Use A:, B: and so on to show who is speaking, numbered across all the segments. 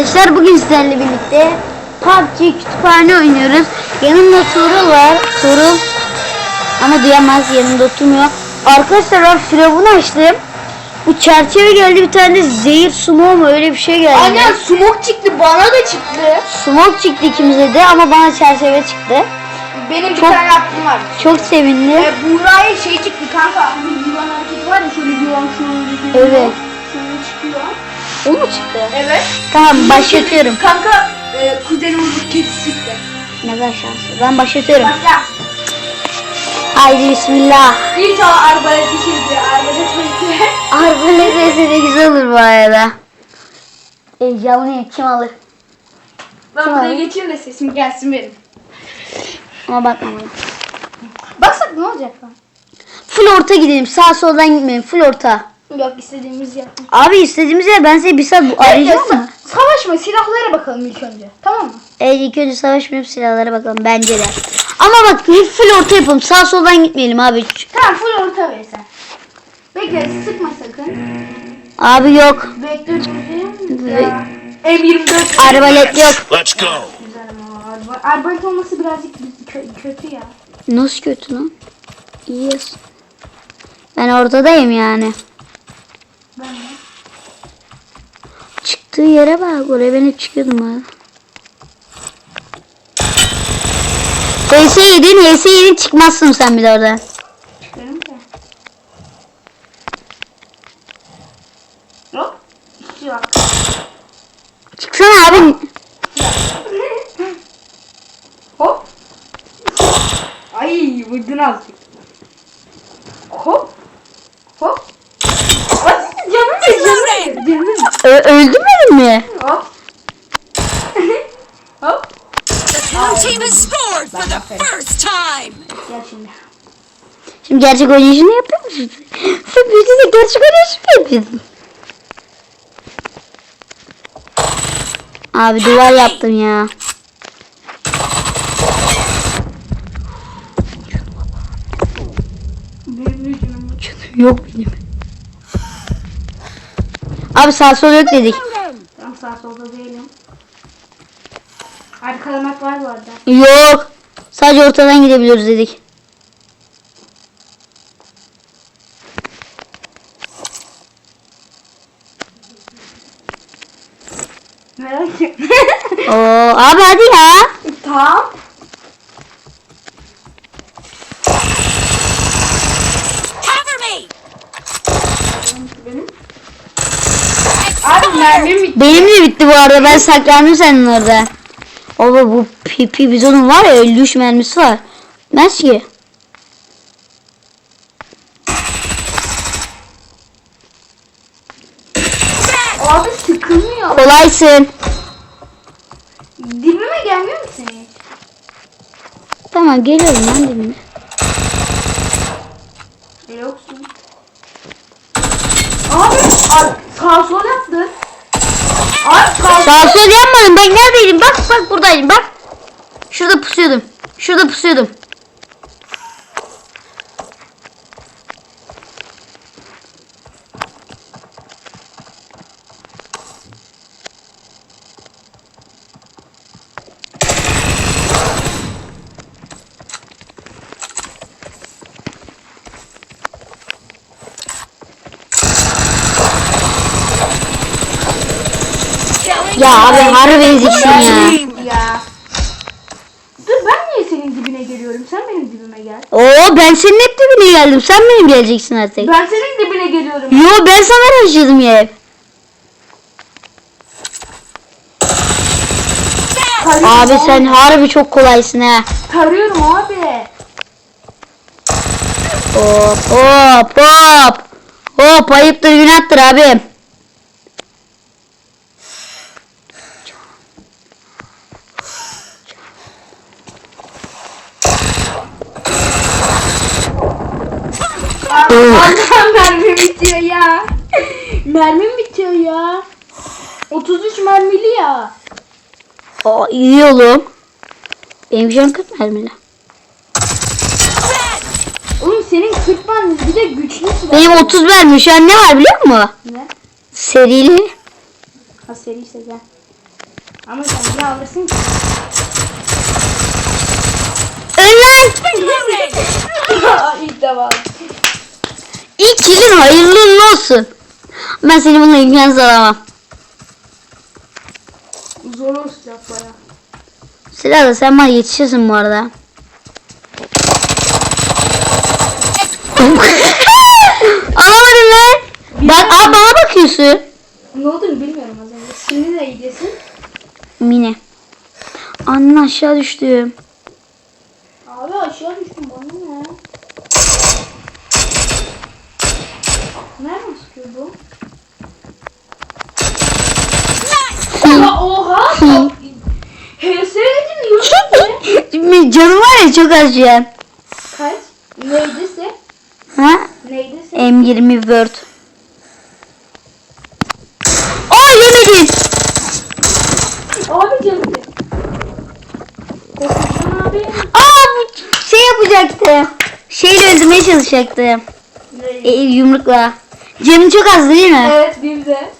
A: arkadaşlar bugün sizlerle birlikte PUBG kütüphane oynuyoruz. Yanımda Tuğrul var. Tuğrul ama duyamaz yanımda oturmuyor. Arkadaşlar ben firavunu açtım. Bu çerçeve geldi bir tane de zehir sumo mu öyle bir şey geldi.
B: Aynen smoke çıktı bana da çıktı.
A: Smoke çıktı ikimize de ama bana çerçeve çıktı.
B: Benim bir
A: Çok-
B: tane aklım var.
A: Çok sevindim.
B: E, Buğra'ya şey çıktı kanka. Yılan hareketi var ya şöyle yılan gidiyor.
A: Evet. O mu çıktı?
B: Evet.
A: Tamam başlatıyorum.
B: Kanka e, kuzenimin bu kedisi çıktı.
A: Ne kadar şanslı. Ben başlatıyorum.
B: Başla.
A: Haydi bismillah.
B: İnşallah arbalet düşürdü. Arbalet düşürdü.
A: Arbalet de güzel olur bu arada. Heyecanlıyım kim alır?
B: Ben
A: Tamam.
B: buraya geçeyim de sesim gelsin benim.
A: Ama bakma bana.
B: Baksak ne olacak lan?
A: Full orta gidelim. Sağ soldan gitmeyin. Full orta.
B: Yok istediğimiz yapalım.
A: Abi istediğimiz yer ben size bir saat bu arayacağım mı?
B: Savaşma silahlara bakalım ilk önce. Tamam mı?
A: Evet ilk önce savaşmayıp silahlara bakalım bence de. Ama bak hep full orta yapalım. Sağ soldan gitmeyelim abi.
B: Tamam full orta ver sen. Bekle sıkma sakın.
A: Abi yok.
B: Bekle Ya. M24.
A: Arbalet yok.
C: Let's go.
B: Güzel ama arba- arbalet olması birazcık kö- kötü ya.
A: Nasıl kötü lan? İyiyiz. Ben ortadayım yani.
B: Ben de.
A: Çıktığı yere bak. Oraya ben hep çıkıyordum abi. HS yedin, HS yedin çıkmazsın sen bir de oradan.
B: Çıkarım ki. Yok.
A: Çıksana abi.
B: Hop. Ay vurdun azıcık. Hop. Hop. Ay canım ne canım. Canım.
A: Ö- öldürmedin mi?
B: Hop. Hop.
D: Blue team has scored for the first time.
B: Gel şimdi.
A: Şimdi gerçek oynayışını yapıyor musun? Sen bir de gerçek oynayışı mı yapıyorsun? Abi duvar yaptım ya. Yok benim. Abi sağ sol yok dedik.
B: Sağ solda değilim. Arkalamak var bu arada.
A: Yok. Sadece ortadan gidebiliyoruz dedik.
B: Merak etme.
A: Oo, abi hadi ya.
B: Tamam.
D: Cover me.
B: Benim. Abi mermim bitti.
A: Benim de bitti bu arada. Ben saklandım senin orada. Baba bu pipi bizonun var ya 53 mermisi var. Nasıl ki?
B: Abi sıkılmıyor.
A: Kolaysın.
B: Dibime gelmiyor musun hiç?
A: Tamam geliyorum lan dibine.
B: Yoksun. Abi sağ sol Sağ
A: sol yapmadım. Ben neredeydim? Bak bak buradaydım bak. Şurada pusuyordum. Şurada pusuyordum. Ya abi harbi eziksin ya.
B: ya. Dur ben niye senin dibine geliyorum? Sen benim dibime gel.
A: Oo ben senin hep dibine geldim. Sen benim geleceksin artık.
B: Ben senin dibine geliyorum.
A: Yo ben sana rajladım ya hep. Abi sen harbi çok kolaysın ha.
B: Tarıyorum abi.
A: Hop hop hop. Hop ayıptır günahtır abim.
B: Mermim bitiyor ya. mermim bitiyor ya. 33 mermili ya.
A: Aa, iyi oğlum. Benim can 40 mermili.
B: Oğlum senin 40 mermili bir de güçlü silah.
A: Benim 30 mermi şu an ne var biliyor musun?
B: Ne?
A: Serili.
B: Ha seri ise gel. Ama sen ne alırsın ki?
A: Öl lan!
B: İlk defa.
A: İlk kilin hayırlı olsun. Ben seni bununla imkansız alamam.
B: Zor olacak baya.
A: Silah da sen bana yetişirsin bu arada. Alamadım lan. Bak aa bana bakıyorsun.
B: Ne olduğunu bilmiyorum az önce. Şimdi ne gidiyorsun?
A: Mine. Anne aşağı düştüm.
B: Abi aşağı düştüm bana ne? Nereden sıkıyor bu? Oha oha! HS dedin yok ki.
A: Canım var ya çok az an.
B: Kaç? Neydiyse?
A: Ha?
B: Neydiyse?
A: M20 Word. Aa yemedin.
B: Abi canım. Korkutun abi.
A: Aa bu şey yapacaktı. Şeyle öldürmeye çalışacaktı. E, yumrukla. Canım çok az değil mi?
B: Evet bir de.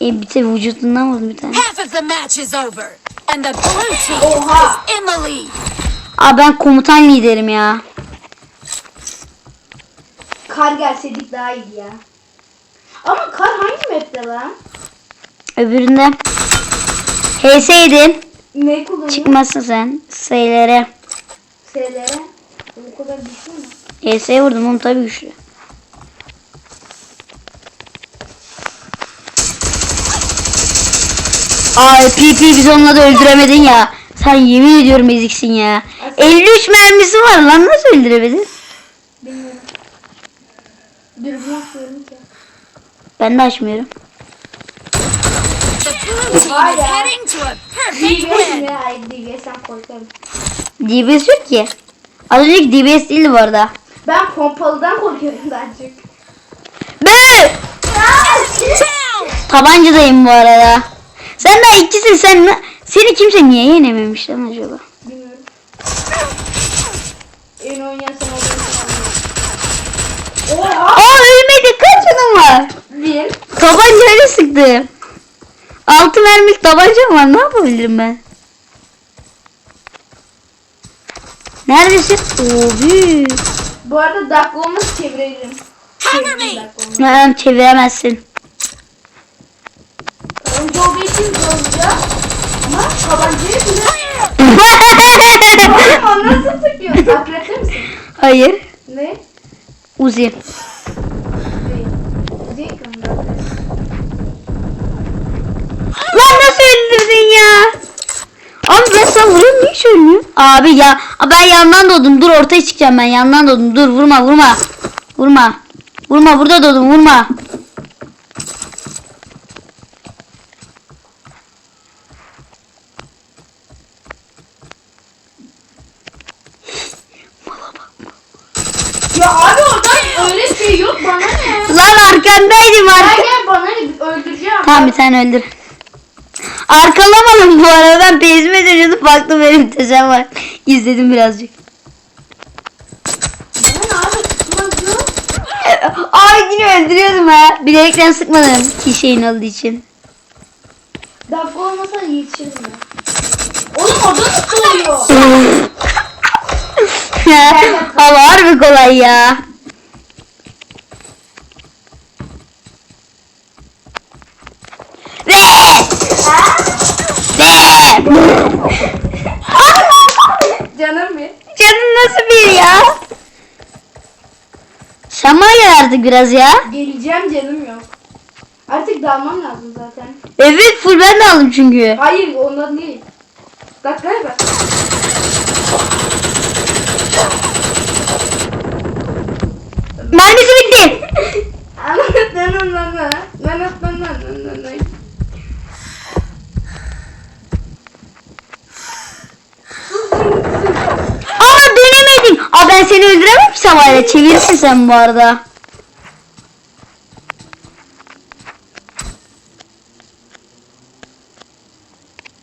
A: E, bir de vücudundan vurdum bir tane.
D: Half of the match is over, and the blue team
B: Oha!
D: is in the lead.
A: Aa ben komutan liderim ya.
B: Kar gelseydik daha iyi ya. Ama kar hangi map'te lan?
A: Öbüründe. HS'ydin.
B: Ne kullanıyor?
A: Çıkmazsın sen. Sayıları.
B: SLR. Bu kadar güçlü mü?
A: HS'ye vurdum oğlum tabii güçlü. Ay PP biz onunla da öldüremedin ya. Sen yemin ediyorum eziksin ya. 53 mermisi var lan nasıl öldüremedin?
B: Bilmiyorum. Dürbün açıyorum ki.
A: Ben de açmıyorum.
B: Ya. DBS ne? Hayır DBS'den korkarım.
A: DBS yok ki. Az önceki DBS değildi bu arada.
B: Ben pompalıdan korkuyorum daha çok.
A: Be!
D: Down.
A: Tabancadayım bu arada. Sen daha ikisin sen ne- seni kimse niye yenememiş lan acaba?
B: Bilmiyorum. En oynayan sen olduğunu sanmıyorum. Oha!
A: Aa ölmedi kaç canım var?
B: Bir.
A: Tabancayla sıktım. Altı mermilik tabancam var ne yapabilirim ben? Neredesin? Oo büyük.
B: Bu arada dakika olmaz çevirelim. Çevirelim.
A: Ben çeviremezsin.
B: Önce olduğu için zorlayacağım. Ama tabancayı bile... Ama nasıl sıkıyorsun? Akrepte misin?
A: Hayır.
B: Ne?
A: Uzi.
B: Kanka.
A: Lan nasıl öldürdün ya? Abi ben sana vuruyorum niye ölmüyor? Abi ya ben yandan doğdum dur ortaya çıkacağım ben yandan doğdum dur vurma vurma. Vurma. Vurma burada doğdum vurma.
B: Ya abi oradan öyle şey yok bana ne?
A: Lan arkandaydım
B: Gel
A: arka.
B: gel bana ne? Öldüreceğim.
A: Tamam bir tane öldür. Arkalamadım bu arada ben pezime dönüyordum baktım benim tezem var. İzledim birazcık.
B: Bana abi tutmaz yok.
A: Ay yine öldürüyordum ha. Bilerekten sıkmadım ki şeyin olduğu için.
B: Dakika olmasa yetişirim ben. Oğlum orada nasıl oluyor?
A: Ama harbi kolay ya. Ve ve
B: Canım bir.
A: Canın nasıl bir ya? Gel artık biraz ya.
B: Geleceğim canım yok. Artık dalmam lazım zaten.
A: Evet full ben de aldım çünkü.
B: Hayır ondan değil. Bak.
A: Mermisi bitti. Ama dönemedin. Aa ben seni öldüremem ki Samayla. Çevirsin sen bu arada.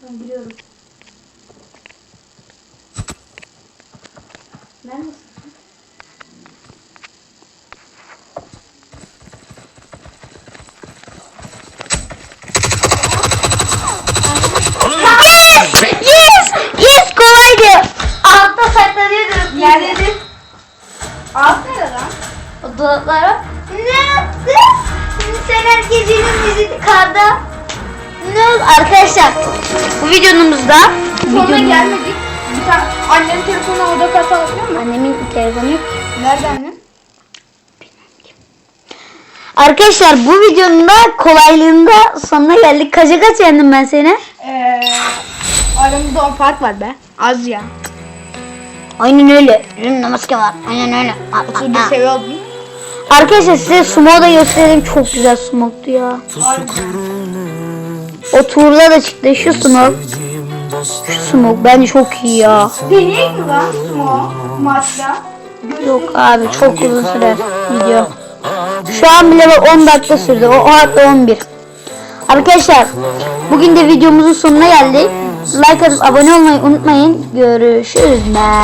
B: Ben biliyorum.
A: Bu videomuzda
B: Sonuna
A: videonun-
B: gelmedik. Bir tane annem telefonu orada kart alabiliyor mu?
A: Annemin telefonu yok.
B: Nerede annem?
A: Arkadaşlar bu videonun da kolaylığında sonuna geldik. Kaça kaç yendim ben seni?
B: Ee, aramızda 10 fark var be. Az ya.
A: Aynen öyle. Ürün maske var. Aynen öyle.
B: Bir seviye oldum.
A: Arkadaşlar size sumo da göstereyim. Çok güzel smoktu ya. O turla da çıktı. Şu smok. Şu smok bence çok iyi ya.
B: Deneyek mi lan Mo maçta?
A: Yok abi çok uzun süre video. Şu an bile bak 10 dakika sürdü. O, o hatta 11. Arkadaşlar bugün de videomuzun sonuna geldik. Like atıp abone olmayı unutmayın. Görüşürüz. Bye.